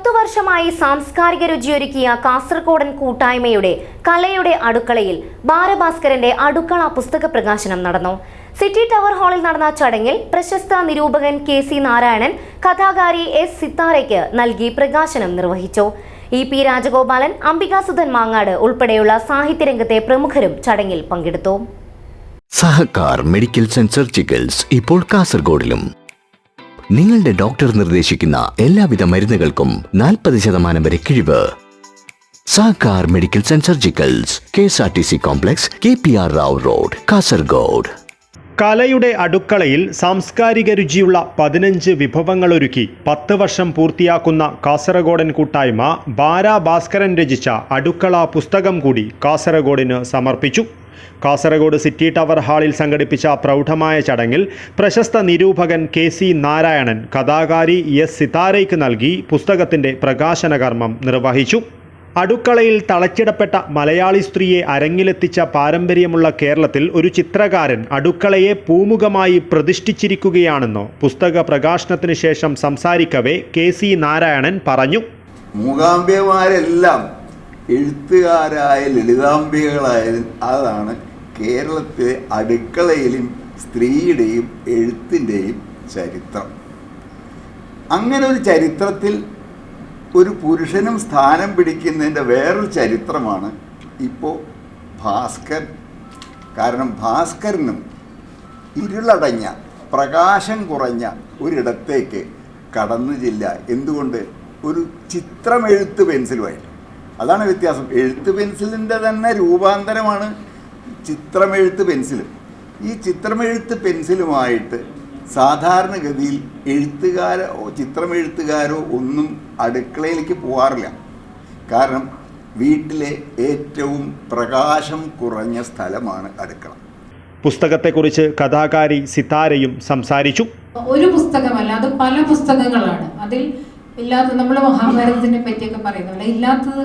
പത്തു വർഷമായി സാംസ്കാരിക രുചിയൊരുക്കിയ കാസർഗോഡൻ കൂട്ടായ്മയുടെ കലയുടെ അടുക്കളയിൽ ബാലഭാസ്കരന്റെ അടുക്കള പുസ്തക പ്രകാശനം നടന്നു. സിറ്റി ടവർ ഹാളിൽ നടന്ന ചടങ്ങിൽ പ്രശസ്ത നിരൂപകൻ കെ സി നാരായണൻ കഥാകാരി എസ് സിത്താരയ്ക്ക് നൽകി പ്രകാശനം നിർവഹിച്ചു. ഇ പി രാജഗോപാലൻ അംബികാസുധൻ മാങ്ങാട് ഉൾപ്പെടെയുള്ള സാഹിത്യരംഗത്തെ പ്രമുഖരും ചടങ്ങിൽ പങ്കെടുത്തു. സഹകാർ മെഡിക്കൽ സെൻസർ ഇപ്പോൾ കാസർഗോഡിലും. നിങ്ങളുടെ ഡോക്ടർ നിർദ്ദേശിക്കുന്ന എല്ലാവിധ മരുന്നുകൾക്കും നാൽപ്പത് ശതമാനം വരെ കിഴിവ്. Sakkar medical and surgicals K S R T C complex K P R Rao road Kasaragod. കലയുടെ അടുക്കളയിൽ സാംസ്കാരിക രുചിയുള്ള പതിനഞ്ച് വിഭവങ്ങളൊരുക്കി പത്ത് വർഷം പൂർത്തിയാക്കുന്ന കാസർഗോഡൻ കൂട്ടായ്മ ബാരാ ഭാസ്കരൻ രചിച്ച അടുക്കള പുസ്തകം കൂടി കാസർഗോഡിന് സമർപ്പിച്ചു. കാസർഗോഡ് സിറ്റി ടവർ ഹാളിൽ സംഘടിപ്പിച്ച പ്രൗഢമായ ചടങ്ങിൽ പ്രശസ്ത നിരൂപകൻ കെ സി നാരായണൻ കഥാകാരി എസ് സിതാരയ്ക്ക് നൽകി പുസ്തകത്തിന്റെ പ്രകാശനകർമ്മം നിർവഹിച്ചു. അടുക്കളയിൽ തളച്ചിടപ്പെട്ട മലയാളി സ്ത്രീയെ അരങ്ങിലെത്തിച്ച പാരമ്പര്യമുള്ള കേരളത്തിൽ ഒരു ചിത്രകാരൻ അടുക്കളയെ പൂമുഖമായി പ്രതിഷ്ഠിച്ചിരിക്കുകയാണെന്നോ പുസ്തക പ്രകാശനത്തിന് ശേഷം സംസാരിക്കവേ കെ സി നാരായണൻ പറഞ്ഞു. മൂകാംബികമാരെല്ലാം എഴുത്തുകാരായ ലളിതാംബികകളായാലും അതാണ് കേരളത്തിലെ അടുക്കളയിലും സ്ത്രീയുടെയും എഴുത്തിന്റെയും ചരിത്രം. അങ്ങനെ ഒരു ചരിത്രത്തിൽ ഒരു പുരുഷനും സ്ഥാനം പിടിക്കുന്നതിന്റെ വേറൊരു ചരിത്രമാണ് ഇപ്പോൾ ഭാസ്കർ. കാരണം ഭാസ്കരനും ഇരുളടഞ്ഞ പ്രകാശം കുറഞ്ഞ ഒരിടത്തേക്ക് കടന്നു ചെല്ല എന്തുകൊണ്ട്? ഒരു ചിത്രം എഴുത്ത് പെൻസിലുമായിട്ട്. അതാണ് വ്യത്യാസം. എഴുത്ത് പെൻസിലിന്റെ തന്നെ രൂപാന്തരമാണ്. ചിത്രമെഴുത്ത് പെൻസിലും. ഈ ചിത്രമെഴുത്ത് പെൻസിലുമായിട്ട് സാധാരണഗതിയിൽ എഴുത്തുകാരോ ചിത്രമെഴുത്തുകാരോ ഒന്നും അടുക്കളയിലേക്ക് പോകാറില്ല കാരണം വീട്ടിലെ ഏറ്റവും പ്രകാശം കുറഞ്ഞ സ്ഥലമാണ് അടുക്കള. പുസ്തകത്തെക്കുറിച്ച് കഥാകാരി സിതാരയും സംസാരിച്ചു. ഒരു പുസ്തകമല്ല അത് പല പുസ്തകങ്ങളാണ്. അതിൽ ഇല്ലാത്ത നമ്മൾ മഹാഭാരതത്തിനെ പറ്റിയൊക്കെ പറയുന്നത് ഇല്ലാത്തത്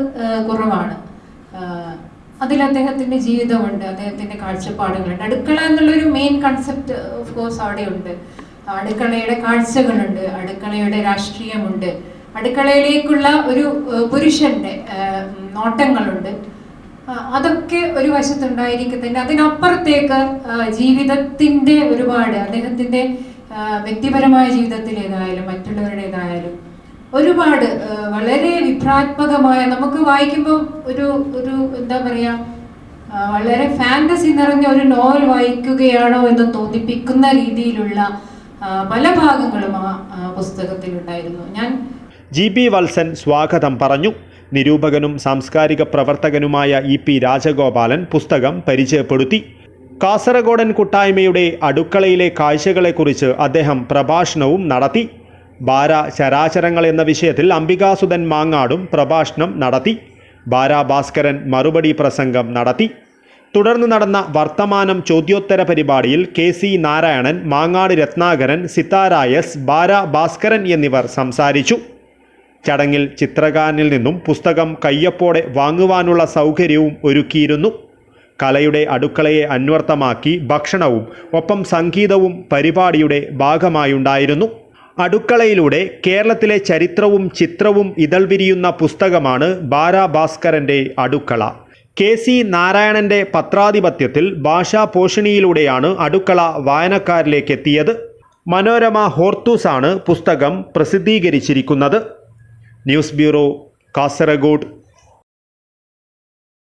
കുറവാണ്. അതിൽ അദ്ദേഹത്തിന്റെ ജീവിതമുണ്ട് അദ്ദേഹത്തിന്റെ കാഴ്ചപ്പാടുകളുണ്ട് അടുക്കള എന്നുള്ളൊരു മെയിൻ കൺസെപ്റ്റ് ഓഫ് കോഴ്സ് അവിടെയുണ്ട്. അടുക്കളയുടെ കാഴ്ചകളുണ്ട് അടുക്കളയുടെ രാഷ്ട്രീയമുണ്ട്. അടുക്കളയിലേക്കുള്ള ഒരു പുരുഷന്റെ നോട്ടങ്ങളുണ്ട്. അതൊക്കെ ഒരു വശത്തുണ്ടായിരിക്കുന്നുണ്ട് അതിനപ്പുറത്തേക്ക് ജീവിതത്തിന്റെ ഒരുപാട് അദ്ദേഹത്തിന്റെ വ്യക്തിപരമായ ജീവിതത്തിലേതായാലും മറ്റുള്ളവരുടേതായാലും ഒരുപാട് വളരെ വിഭ്രാത്മകമായ നമുക്ക് വായിക്കുമ്പോൾ ഒരു ഒരു എന്താ പറയാ വളരെ ഫാന്റസി നിറഞ്ഞ ഒരു നോവൽ വായിക്കുകയാണോ എന്ന് തോന്നിപ്പിക്കുന്ന രീതിയിലുള്ള പല ഭാഗങ്ങളും ആ പുസ്തകത്തിലുണ്ടായിരുന്നു. ഞാൻ ജി ബി വത്സൻ സ്വാഗതം പറഞ്ഞു. നിരൂപകനും സാംസ്കാരിക പ്രവർത്തകനുമായ ഇ പി രാജഗോപാലൻ പുസ്തകം പരിചയപ്പെടുത്തി. കാസർഗോഡൻ കൂട്ടായ്മയുടെ അടുക്കളയിലെ കാഴ്ചകളെക്കുറിച്ച് അദ്ദേഹം പ്രഭാഷണവും നടത്തി. ബാര ശരാശരങ്ങൾ എന്ന വിഷയത്തിൽ അംബികാസുധൻ മാങ്ങാടും പ്രഭാഷണം നടത്തി ബാരാഭാസ്കരൻ മറുപടി പ്രസംഗം നടത്തി. തുടർന്ന് നടന്ന വർത്തമാനം ചോദ്യോത്തര പരിപാടിയിൽ കെ സി നാരായണൻ മാങ്ങാട് രത്നാകരൻ സിത്താരായസ് ബാര ഭാസ്കരൻ എന്നിവർ സംസാരിച്ചു. ചടങ്ങിൽ ചിത്രകാരനിൽ നിന്നും പുസ്തകം കയ്യപ്പോടെ വാങ്ങുവാനുള്ള സൗകര്യവും ഒരുക്കിയിരുന്നു. കലയുടെ അടുക്കളയെ അന്വർത്ഥമാക്കി ഭക്ഷണവും ഒപ്പം സംഗീതവും പരിപാടിയുടെ ഭാഗമായുണ്ടായിരുന്നു. അടുക്കളയിലൂടെ കേരളത്തിലെ ചരിത്രവും ചിത്രവും ഇതൾ വിരിയുന്ന പുസ്തകമാണ് ബാരാഭാസ്കരന്റെ അടുക്കള. കെ സി നാരായണന്റെ പത്രാധിപത്യത്തിൽ ഭാഷാ പോഷണിയിലൂടെയാണ് അടുക്കള വായനക്കാരിലേക്ക് എത്തിയത് മനോരമ ഹോർത്തൂസാണ് പുസ്തകം പ്രസിദ്ധീകരിച്ചിരിക്കുന്നത്. News bureau Kasaragod.